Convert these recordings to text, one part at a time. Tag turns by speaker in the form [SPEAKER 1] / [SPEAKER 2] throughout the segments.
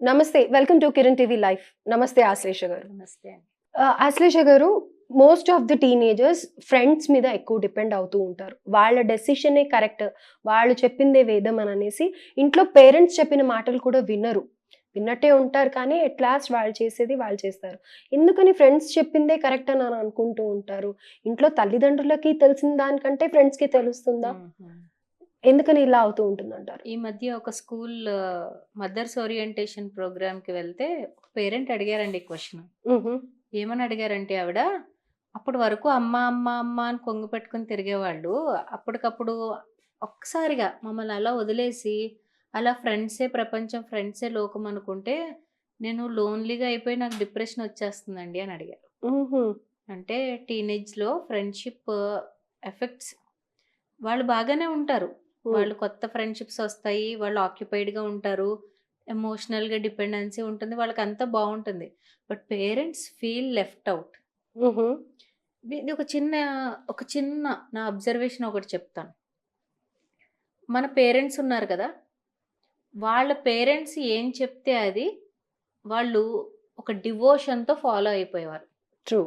[SPEAKER 1] నమస్తే welcome to Kiran TV life నమస్తే ఆశ్లేష గారు.
[SPEAKER 2] నమస్తే
[SPEAKER 1] Ashlesha garu most of the teenagers friends మీద ఎక్కువ డిపెండ్ అవుతూ ఉంటారు. వాళ్ళ డెసిషనే కరెక్ట్ వాళ్ళు చెప్పిందే వేదం అని అనేసి ఇంట్లో పేరెంట్స్ చెప్పిన మాటలు కూడా వినరు. విన్నట్టే ఉంటారు కానీ ఎట్ లాస్ట్ వాళ్ళు చేసేది వాళ్ళు చేస్తారు. ఎందుకని ఫ్రెండ్స్ చెప్పిందే కరెక్ట్ అని అనుకుంటూ ఉంటారు? ఇంట్లో తల్లిదండ్రులకి తెలిసిన దానికంటే ఫ్రెండ్స్కి తెలుస్తుందా. ఎందుకని ఇలా అవుతూ ఉంటుంది అంటారు
[SPEAKER 2] ఈ మధ్య ఒక స్కూల్ మదర్స్ ఓరియంటేషన్ ప్రోగ్రామ్కి వెళ్తే ఒక పేరెంట్ అడిగారండి క్వశ్చన్. ఏమని అడిగారంటే ఆవిడ అప్పటి వరకు అమ్మ అమ్మ అమ్మ అని కొంగు పెట్టుకుని తిరిగేవాళ్ళు అప్పటికప్పుడు ఒక్కసారిగా మమ్మల్ని అలా వదిలేసి అలా ఫ్రెండ్సే ప్రపంచం ఫ్రెండ్సే లోకం అనుకుంటే నేను లోన్లీగా అయిపోయి నాకు డిప్రెషన్ వచ్చేస్తుందండి అని అడిగారు. అంటే టీనేజ్లో ఫ్రెండ్షిప్ ఎఫెక్ట్స్ వాళ్ళు బాగానే ఉంటారు. వాళ్ళు కొత్త ఫ్రెండ్షిప్స్ వస్తాయి వాళ్ళు ఆక్యుపైడ్గా ఉంటారు ఎమోషనల్గా డిపెండెన్సీ ఉంటుంది వాళ్ళకి అంతా బాగుంటుంది. But parents feel left out ఇది ఒక చిన్న ఒక చిన్న నా అబ్జర్వేషన్ ఒకటి చెప్తాను. మన పేరెంట్స్ ఉన్నారు కదా వాళ్ళ పేరెంట్స్ ఏం చెప్తే అది వాళ్ళు ఒక డివోషన్తో ఫాలో అయిపోయేవారు.
[SPEAKER 1] ట్రూ.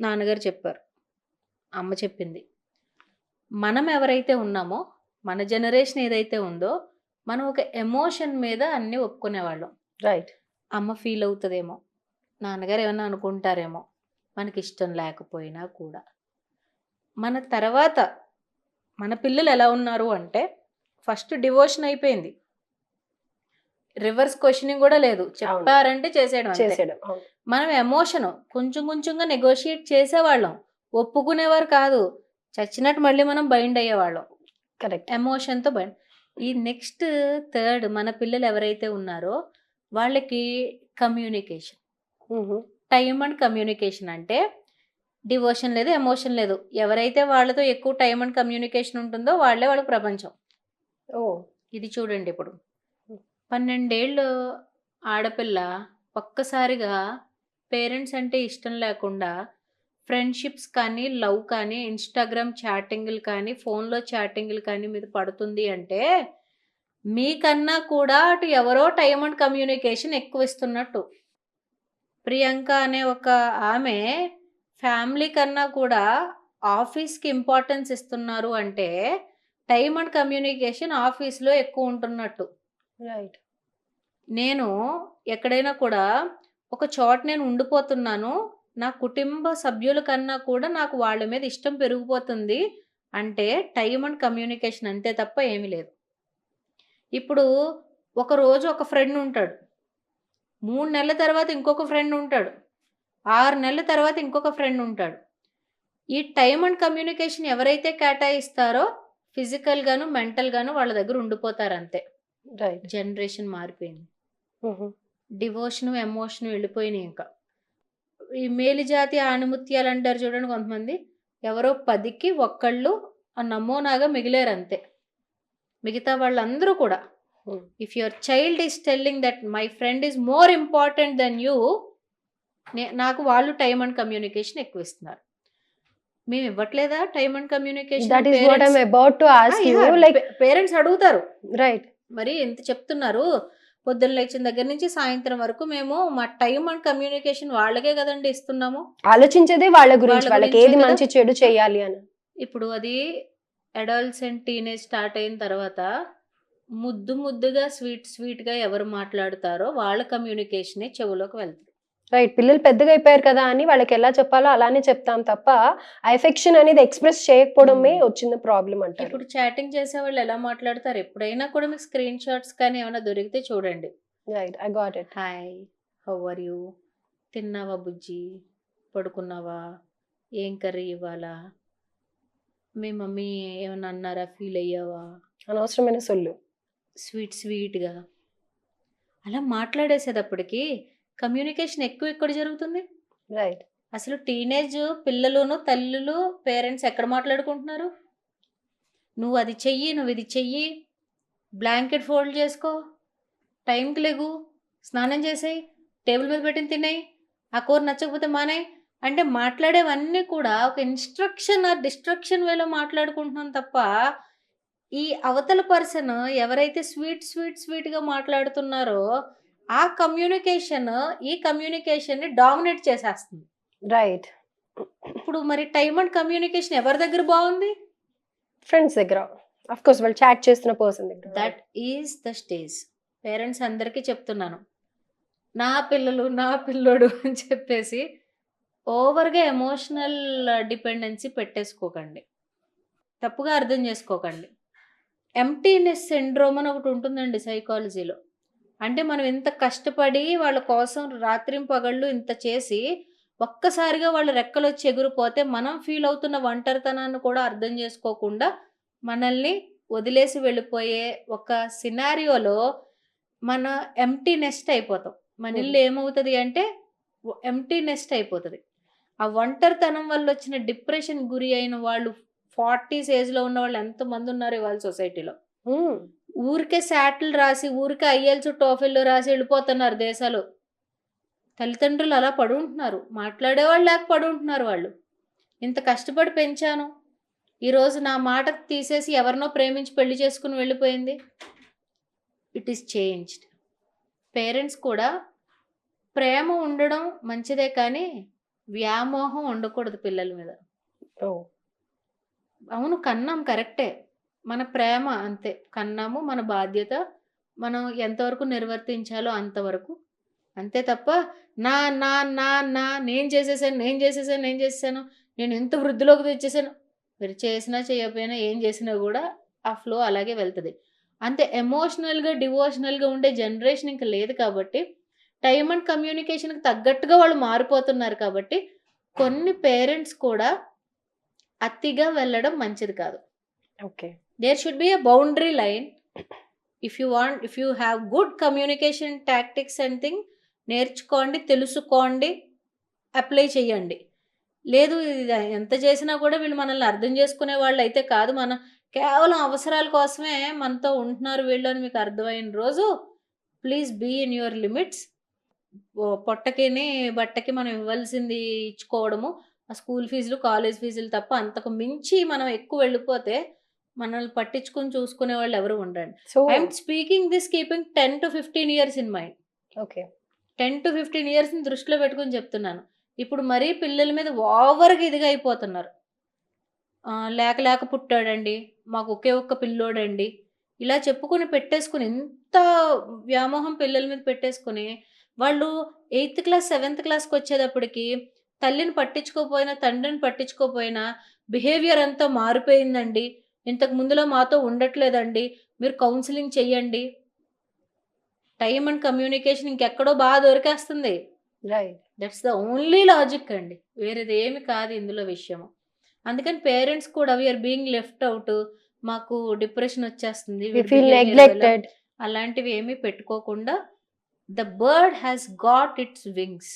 [SPEAKER 2] నాన్నగారు చెప్పారు అమ్మ చెప్పింది మనం ఎవరైతే ఉన్నామో మన జనరేషన్ ఏదైతే ఉందో మనం ఒక ఎమోషన్ మీద అన్నీ ఒప్పుకునేవాళ్ళం.
[SPEAKER 1] రైట్
[SPEAKER 2] అమ్మ ఫీల్ అవుతుందేమో నాన్నగారు ఏమన్నా అనుకుంటారేమో మనకి ఇష్టం లేకపోయినా కూడా. మన తర్వాత మన పిల్లలు ఎలా ఉన్నారు అంటే ఫస్ట్ డివోషన్ అయిపోయింది. రివర్స్ క్వశ్చనింగ్ కూడా లేదు. చెప్పారంటే చేసేయడం.
[SPEAKER 1] చేసేయడం.
[SPEAKER 2] మనం ఎమోషన్ కొంచెం కొంచెంగా నెగోషియేట్ చేసేవాళ్ళం. ఒప్పుకునేవారు కాదు. చచ్చినట్టు మళ్ళీ మనం బైండ్ అయ్యేవాళ్ళం.
[SPEAKER 1] కరెక్ట్.
[SPEAKER 2] ఎమోషన్తో బైండ్ ఈ నెక్స్ట్ థర్డ్ మన పిల్లలు ఎవరైతే ఉన్నారో వాళ్ళకి కమ్యూనికేషన్. టైం అండ్ కమ్యూనికేషన్ అంటే డివోషన్ లేదు ఎమోషన్ లేదు. ఎవరైతే వాళ్ళతో ఎక్కువ టైం అండ్ కమ్యూనికేషన్ ఉంటుందో వాళ్ళే వాళ్ళ ప్రపంచం.
[SPEAKER 1] ఓ.
[SPEAKER 2] ఇది చూడండి ఇప్పుడు. పన్నెండేళ్ళు ఆడపిల్ల ఒక్కసారిగా పేరెంట్స్ అంటే ఇష్టం లేకుండా ఫ్రెండ్షిప్స్ కానీ లవ్ కానీ ఇన్స్టాగ్రామ్ చాటింగ్లు కానీ ఫోన్లో చాటింగ్లు కానీ మీద పడుతుంది అంటే మీకన్నా కూడా అటు ఎవరో టైం అండ్ కమ్యూనికేషన్ ఎక్కువ ఇస్తున్నట్టు ప్రియాంక అనే ఒక ఆమె ఫ్యామిలీ కన్నా కూడా ఆఫీస్కి ఇంపార్టెన్స్ ఇస్తున్నారు అంటే టైం అండ్ కమ్యూనికేషన్ ఆఫీస్లో ఎక్కువ ఉంటున్నట్టు.
[SPEAKER 1] రైట్.
[SPEAKER 2] నేను ఎక్కడైనా కూడా ఒక చోట నేను ఉండిపోతున్నాను నా కుటుంబ సభ్యుల కన్నా కూడా నాకు వాళ్ళ మీద ఇష్టం పెరిగిపోతుంది. అంటే టైం అండ్ కమ్యూనికేషన్ అంతే తప్ప ఏమీ లేదు. ఇప్పుడు ఒక రోజు ఒక ఫ్రెండ్ ఉంటాడు. మూడు నెలల తర్వాత ఇంకొక ఫ్రెండ్ ఉంటాడు. ఆరు నెలల తర్వాత ఇంకొక ఫ్రెండ్ ఉంటాడు. ఈ టైం అండ్ కమ్యూనికేషన్ ఎవరైతే కేటాయిస్తారో ఫిజికల్గాను మెంటల్గాను వాళ్ళ దగ్గర ఉండిపోతారు అంతే.
[SPEAKER 1] రైట్.
[SPEAKER 2] జనరేషన్ మారిపోయింది. డివోషన్ ఎమోషన్ వెళ్ళిపోయినాయి ఇంకా. ఈ మేలుజాతి ఆణిముత్యాలు అంటారు చూడండి కొంతమంది. ఎవరో పదికి ఒక్కళ్ళు ఆ నమూనాగా మిగిలేరు అంతే మిగతా వాళ్ళందరూ కూడా. If your child is telling that my friend is more important then you నాకు వాళ్ళు టైం అండ్ కమ్యూనికేషన్ ఎక్కువ ఇస్తున్నారు మేము ఇవ్వట్లేదా time and communication
[SPEAKER 1] that is what I'm about to ask you like
[SPEAKER 2] parents అడుగుతారు.
[SPEAKER 1] రైట్
[SPEAKER 2] మరి ఎంత చెప్తున్నారు. పొద్దున్న లేచిన దగ్గర నుంచి సాయంత్రం వరకు మేము మా టైం అండ్ కమ్యూనికేషన్ వాళ్ళకే కదండి ఇస్తున్నాము.
[SPEAKER 1] ఆలోచించేదే వాళ్ళ గురించి
[SPEAKER 2] వాళ్ళ
[SPEAKER 1] వాళ్ళకి ఏది. మంచి చెడు చేయాలి అని.
[SPEAKER 2] ఇప్పుడు అది అడల్ట్స్ టీనేజ్ స్టార్ట్ అయిన తర్వాత ముద్దు ముద్దుగా స్వీట్ స్వీట్గా ఎవరు మాట్లాడతారో వాళ్ళ కమ్యూనికేషనే చెవులోకి వెళ్తుంది.
[SPEAKER 1] రైట్ పిల్లలు పెద్దగా అయిపోయారు కదా అని వాళ్ళకి ఎలా చెప్పాలో అలానే చెప్తాం తప్ప ఎఫెక్షన్ అనేది ఎక్స్ప్రెస్ చేయకపోవడమే
[SPEAKER 2] Hmm.
[SPEAKER 1] వచ్చిన ప్రాబ్లం అంటారు.
[SPEAKER 2] ఇప్పుడు చాటింగ్ చేసే వాళ్ళు ఎలా మాట్లాడతారు? ఎప్పుడైనా కూడా మీకు స్క్రీన్ షాట్స్ కానీ ఏమైనా దొరికితే చూడండి.
[SPEAKER 1] Right I got it
[SPEAKER 2] hi how are you తిన్నావా బుజ్జి? పడుకున్నావా? ఏం కర్రీ ఇవ్వాలా? మీ మమ్మీ ఏమన్నా అన్నారా? ఫీల్ అయ్యావా?
[SPEAKER 1] అనవసరమైన సొల్లు.
[SPEAKER 2] స్వీట్ స్వీట్గా అలా మాట్లాడేసేటప్పటికి కమ్యూనికేషన్ ఎక్కువ ఎక్కడ జరుగుతుంది.
[SPEAKER 1] రైట్
[SPEAKER 2] అసలు టీనేజ్ పిల్లలును తల్లులు పేరెంట్స్ ఎక్కడ మాట్లాడుకుంటున్నారు? నువ్వు అది చెయ్యి నువ్వు ఇది చెయ్యి బ్లాంకెట్ ఫోల్డ్ చేసుకో టైంకి లేగు స్నానం చేసేయి టేబుల్ మీద పెట్టిన తినేయి ఆ కూర నచ్చకపోతే మానేయి అంటే మాట్లాడేవన్నీ కూడా ఒక ఇన్స్ట్రక్షన్ ఆర్ డిస్ట్రక్షన్ వేలో మాట్లాడుకుంటున్నాం తప్ప ఈ అవతల పర్సన్ ఎవరైతే స్వీట్ స్వీట్ స్వీట్గా మాట్లాడుతున్నారో ఆ కమ్యూనికేషన్ ఈ కమ్యూనికేషన్ని డామినేట్ చేసేస్తుంది.
[SPEAKER 1] రైట్
[SPEAKER 2] ఇప్పుడు మరి టైం అండ్ కమ్యూనికేషన్ ఎవరి దగ్గర బాగుంది?
[SPEAKER 1] ఫ్రెండ్స్ దగ్గర. అఫ్ కోర్స్ వాళ్ళు చాట్ చేస్తున్న పర్సన్ దగ్గర
[SPEAKER 2] that is the stage parents అందరికీ చెప్తున్నాను. నా పిల్లలు నా పిల్లోడు అని చెప్పేసి ఓవర్గా ఎమోషనల్ డిపెండెన్సీ పెట్టేసుకోకండి. తప్పుగా అర్థం చేసుకోకండి. ఎంటీనెస్ సిండ్రోమ్ అని ఒకటి ఉంటుందండి సైకాలజీలో అంటే మనం ఇంత కష్టపడి వాళ్ళ కోసం రాత్రి పగళ్ళు ఇంత చేసి ఒక్కసారిగా వాళ్ళు రెక్కలు వచ్చి ఎగిరిపోతే మనం ఫీల్ అవుతున్న ఒంటరితనాన్ని కూడా అర్థం చేసుకోకుండా మనల్ని వదిలేసి వెళ్ళిపోయే ఒక సినారియోలో మన ఎంటీ నెస్ట్ అయిపోతాం. మన ఇల్లు ఏమవుతుంది అంటే ఎంటీ నెస్ట్ అయిపోతుంది. ఆ ఒంటరితనం వల్ల వచ్చిన డిప్రెషన్ గురి అయిన వాళ్ళు ఫార్టీస్ ఏజ్లో ఉన్న వాళ్ళు ఎంతమంది ఉన్నారు ఇవాళ సొసైటీలో? ఊరికే శాటిల్ రాసి ఊరికే ఐఎల్స్ టోఫెల్ రాసి వెళ్ళిపోతున్నారు దేశాలు. తల్లిదండ్రులు అలా పడుంటున్నారు మాట్లాడేవాళ్ళు లేక పడుంటున్నారు వాళ్ళు. ఇంత కష్టపడి పెంచాను. ఈరోజు నా మాట తీసేసి ఎవరినో ప్రేమించి పెళ్ళి చేసుకుని వెళ్ళిపోయింది. ఇట్ ఈస్ చేంజ్డ్ పేరెంట్స్ కూడా ప్రేమ ఉండడం మంచిదే కానీ వ్యామోహం ఉండకూడదు పిల్లల మీద.
[SPEAKER 1] ఓ.
[SPEAKER 2] అవును కన్నాం కరెక్టే. మన ప్రేమ అంతే. కన్నాము మన బాధ్యత మనం ఎంతవరకు నిర్వర్తించాలో అంతవరకు. అంతే తప్ప నా నా నా నా నేను చేసేసాను నేను చేసేసాను నేను చేసేసాను నేను ఎంత వృద్ధిలోకి తెచ్చేసాను. మీరు చేసినా చేయకపోయినా ఏం చేసినా కూడా ఆ ఫ్లో అలాగే వెళ్తుంది. అంతే ఎమోషనల్గా డివోషనల్గా ఉండే జనరేషన్ ఇంకా లేదు కాబట్టి టైం అండ్ కమ్యూనికేషన్కి తగ్గట్టుగా వాళ్ళు మారిపోతున్నారు కాబట్టి కొన్ని పేరెంట్స్ కూడా అతిగా వెళ్ళడం మంచిది కాదు.
[SPEAKER 1] Okay.
[SPEAKER 2] There should be a boundary line if you want if you have good communication tactics and thing నేర్చుకోండి తెలుసుకోండి అప్లై చేయండి. లేదు ఇది ఎంత చేసినా కూడా వీళ్ళు మనల్ని అర్థం చేసుకునే వాళ్ళు అయితే కాదు. మన కేవలం అవసరాల కోసమే మనతో ఉంటున్నారు వీళ్ళు అని మీకు అర్థమైన రోజు please be in your limits పొట్టకిని బట్టకి మనం ఇవ్వాల్సింది ఇచ్చుకోవడము. ఆ స్కూల్ ఫీజులు కాలేజ్ ఫీజులు తప్ప అంతకు మించి మనం ఎక్కువ వెళ్ళిపోతే మనల్ని పట్టించుకొని చూసుకునే వాళ్ళు ఎవరు ఉండండి
[SPEAKER 1] so
[SPEAKER 2] I'm speaking this keeping ten to fifteen years in mind.
[SPEAKER 1] Okay.
[SPEAKER 2] Ten to fifteen ఇయర్స్ని దృష్టిలో పెట్టుకొని చెప్తున్నాను. ఇప్పుడు మరీ పిల్లల మీద ఓవర్గా ఇదిగా అయిపోతున్నారు. లేక లేక పుట్టాడండి మాకు ఒకే ఒక్క పిల్లోడండి. ఇలా చెప్పుకొని పెట్టేసుకుని ఎంత వ్యామోహం పిల్లల మీద పెట్టేసుకుని వాళ్ళు ఎయిత్ క్లాస్ సెవెంత్ క్లాస్కి వచ్చేటప్పటికి తల్లిని పట్టించుకోపోయినా తండ్రిని పట్టించుకోపోయినా బిహేవియర్ అంతా మారిపోయిందండి. ఇంతకు ముందులో మాతో ఉండట్లేదండి. మీరు కౌన్సిలింగ్ చెయ్యండి. టైం అండ్ కమ్యూనికేషన్ ఇంకెక్కడో బాగా దొరికేస్తుంది.
[SPEAKER 1] Right
[SPEAKER 2] that's the only logic అండి. వేరేది ఏమి కాదు ఇందులో విషయము అందుకని పేరెంట్స్ కూడా we are being left out మాకు డిప్రెషన్ వచ్చేస్తుంది. అలాంటివి ఏమీ పెట్టుకోకుండా the bird has got its wings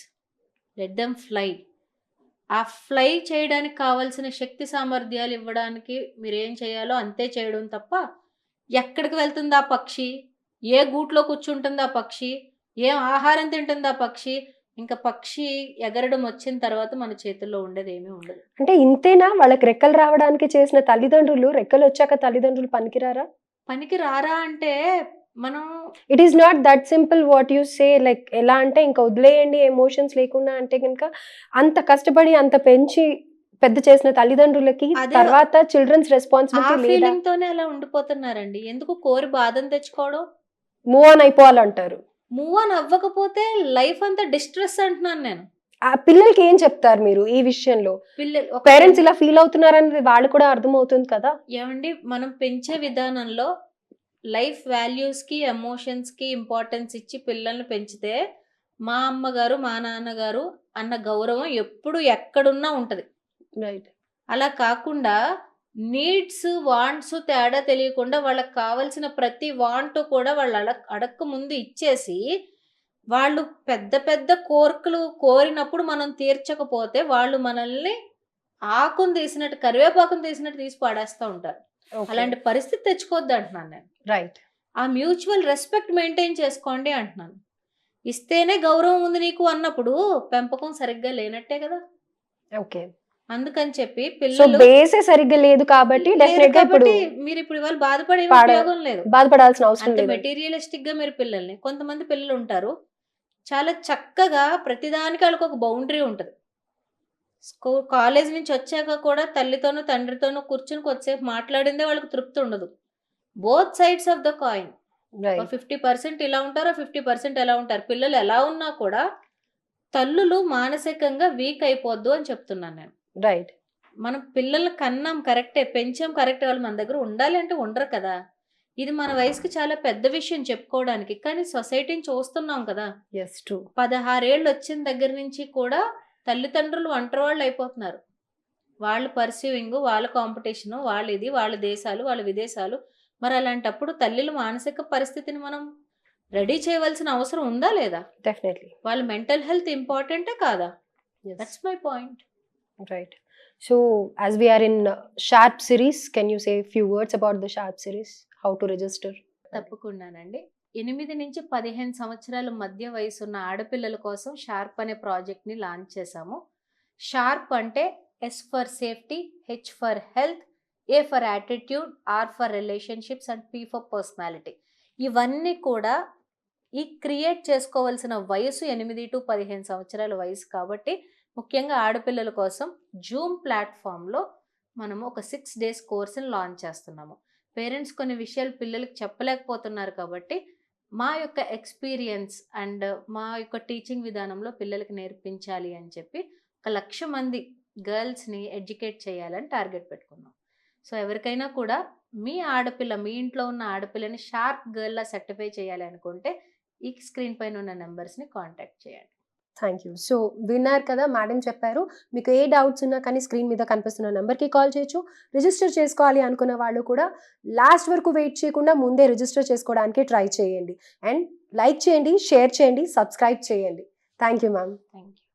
[SPEAKER 2] let them fly ఆ ఫ్లై చేయడానికి కావాల్సిన శక్తి సామర్థ్యాలు ఇవ్వడానికి మీరు ఏం చేయాలో అంతే చేయడం తప్ప ఎక్కడికి వెళ్తుంది ఆ పక్షి? ఏ గూట్లో కూర్చుంటుంది ఆ పక్షి? ఏం ఆహారం తింటుంది ఆ పక్షి? ఇంకా పక్షి ఎగరడం వచ్చిన తర్వాత మన చేతుల్లో ఉండేది ఏమీ ఉండదు.
[SPEAKER 1] అంటే ఇంతేనా? వాళ్ళకి రెక్కలు రావడానికి చేసిన తల్లిదండ్రులు రెక్కలు వచ్చాక తల్లిదండ్రులు పనికిరారా?
[SPEAKER 2] పనికి రారా అంటే మనం
[SPEAKER 1] it is not that simple what you say like ఎలా అంటే ఇంకా వదిలేయండి ఎమోషన్స్ లేకుండా అంటే కనుక అంత కష్టపడి అంత పెంచి పెద్ద చేసిన తల్లిదండ్రులకి తర్వాత చిల్డ్రన్స్ రెస్పాన్సిబిలిటీ
[SPEAKER 2] తోనే అలా ఉండిపోతున్నారండి. ఎందుకు కోరి బాధను తెచ్చుకోవడం?
[SPEAKER 1] మూవ్ ఆన్ అయిపోవాలంటారు.
[SPEAKER 2] మూవ్ ఆన్ అవ్వకపోతే లైఫ్ అంతా డిస్ట్రెస్ అంటున్నాను నేను.
[SPEAKER 1] ఆ పిల్లలకి ఏం చెప్తారు మీరు ఈ విషయంలో? పేరెంట్స్ ఇలా ఫీల్ అవుతున్నారు అనేది వాళ్ళు కూడా అర్థమవుతుంది కదా?
[SPEAKER 2] ఏమండి? మనం పెంచే విధానంలో లైఫ్ వాల్యూస్కి ఎమోషన్స్కి ఇంపార్టెన్స్ ఇచ్చి పిల్లల్ని పెంచితే మా అమ్మగారు మా నాన్నగారు అన్న గౌరవం ఎప్పుడు ఎక్కడున్నా ఉంటుంది.
[SPEAKER 1] రైట్.
[SPEAKER 2] అలా కాకుండా నీడ్స్ వాంట్స్ తేడా తెలియకుండా వాళ్ళకి కావలసిన ప్రతి వాంట్ కూడా వాళ్ళు అడగ అడక్క ముందు ఇచ్చేసి వాళ్ళు పెద్ద పెద్ద కోరికలు కోరినప్పుడు మనం తీర్చకపోతే వాళ్ళు మనల్ని ఆకును తీసినట్టు కరివేపాకును తీసినట్టు తీసి పాడేస్తూ ఉంటారు. అలాంటి పరిస్థితి తెచ్చుకోవద్దు అంటున్నాను నేను.
[SPEAKER 1] రైట్
[SPEAKER 2] ఆ మ్యూచువల్ రెస్పెక్ట్ మెయింటైన్ చేసుకోండి అంటున్నాను. ఇస్తేనే గౌరవం ఉంది నీకు అన్నప్పుడు పెంపకం సరిగ్గా లేనట్టే కదా.
[SPEAKER 1] ఓకే
[SPEAKER 2] అందుకని చెప్పి పిల్లలు
[SPEAKER 1] బేసే సరిగ్గా లేదు కాబట్టి
[SPEAKER 2] లేదు
[SPEAKER 1] డెఫినెట్గా ఇప్పుడు
[SPEAKER 2] కాబట్టి మీరు ఇప్పుడు ఇవాళ బాధపడే
[SPEAKER 1] పాడ-
[SPEAKER 2] ఉపయోగం లేదు.
[SPEAKER 1] బాధపడాల్సిన అవసరం లేదు.
[SPEAKER 2] మెటీరియలిస్టిక్గా మీరు పిల్లల్ని కొంతమంది పిల్లలు ఉంటారు చాలా చక్కగా ప్రతిదానికి వాళ్ళకి ఒక బౌండరీ ఉంటుంది. స్కూ కాలేజ్ నుంచి వచ్చాక కూడా తల్లితోనూ తండ్రితోనూ కూర్చుని కొద్దిసేపు మాట్లాడిందే వాళ్ళకి తృప్తి ఉండదు. Both sides of the coin fifty percent ఇలా ఉంటారో ఫిఫ్టీ పర్సెంట్ ఎలా ఉంటారు? పిల్లలు ఎలా ఉన్నా కూడా తల్లులు మానసికంగా వీక్ అయిపోద్దు అని చెప్తున్నాను నేను.
[SPEAKER 1] రైట్
[SPEAKER 2] మనం పిల్లలు కన్నాం కరెక్టే పెంచాం కరెక్ట్ వాళ్ళు మన దగ్గర ఉండాలి అంటే ఉండరు కదా. ఇది మన వయసుకి చాలా పెద్ద విషయం చెప్పుకోవడానికి కానీ సొసైటీని చూస్తున్నాం కదా. పదహారేళ్ళు వచ్చిన దగ్గర నుంచి కూడా తల్లిదండ్రులు ఒంటరి వాళ్ళు అయిపోతున్నారు. వాళ్ళు పర్సీవింగ్ వాళ్ళ కాంపిటీషను వాళ్ళ ఇది వాళ్ళ దేశాలు వాళ్ళ విదేశాలు. మరి అలాంటప్పుడు తల్లిల మానసిక పరిస్థితిని మనం రెడీ చేయవలసిన అవసరం ఉందా లేదా?
[SPEAKER 1] డెఫినెట్లీ
[SPEAKER 2] వాళ్ళ మెంటల్ హెల్త్ ఇంపార్టెంటే కాదా? That's my point
[SPEAKER 1] right so as we are in sharp series can you say few words about the sharp series how to register
[SPEAKER 2] తప్పకుండానండి. ఎనిమిది నుంచి పదిహేను సంవత్సరాల మధ్య వయసు ఉన్న ఆడపిల్లల కోసం షార్ప్ అనే ప్రాజెక్ట్ని లాంచ్ చేశాము. షార్ప్ అంటే S for safety H for health A for attitude R for relationships and P for personality. ఇవన్నీ కూడా ఈ క్రియేట్ చేసుకోవాల్సిన వయసు ఎనిమిది టు పదిహేను సంవత్సరాల వయసు కాబట్టి ముఖ్యంగా ఆడపిల్లల కోసం జూమ్ ప్లాట్ఫామ్లో మనము ఒక సిక్స్ డేస్ కోర్సుని లాంచ్ చేస్తున్నాము. పేరెంట్స్ కొన్ని విషయాలు పిల్లలకు చెప్పలేకపోతున్నారు కాబట్టి మా యొక్క ఎక్స్పీరియన్స్ అండ్ మా యొక్క టీచింగ్ విధానంలో పిల్లలకి నేర్పించాలి అని చెప్పి ఒక లక్ష మంది గర్ల్స్ని ఎడ్యుకేట్ చేయాలని టార్గెట్ పెట్టుకున్నాం. సో ఎవరికైనా కూడా మీ ఆడపిల్ల మీ ఇంట్లో ఉన్న ఆడపిల్లని షార్ప్ గర్ల్లా సర్టిఫై చేయాలి అనుకుంటే ఈ స్క్రీన్ పైన ఉన్న నెంబర్స్ని కాంటాక్ట్ చేయండి.
[SPEAKER 1] Thank you. సో విన్నారు కదా మేడం చెప్పారు. మీకు ఏ డౌట్స్ ఉన్నా కానీ స్క్రీన్ మీద కనిపిస్తున్న నెంబర్కి కాల్ చేయొచ్చు. రిజిస్టర్ చేసుకోవాలి అనుకున్న వాళ్ళు కూడా లాస్ట్ వరకు వెయిట్ చేయకుండా ముందే రిజిస్టర్ చేసుకోవడానికి ట్రై చేయండి. అండ్ లైక్ చేయండి షేర్ చేయండి సబ్స్క్రైబ్ చేయండి. Thank you ma'am.
[SPEAKER 2] Thank you.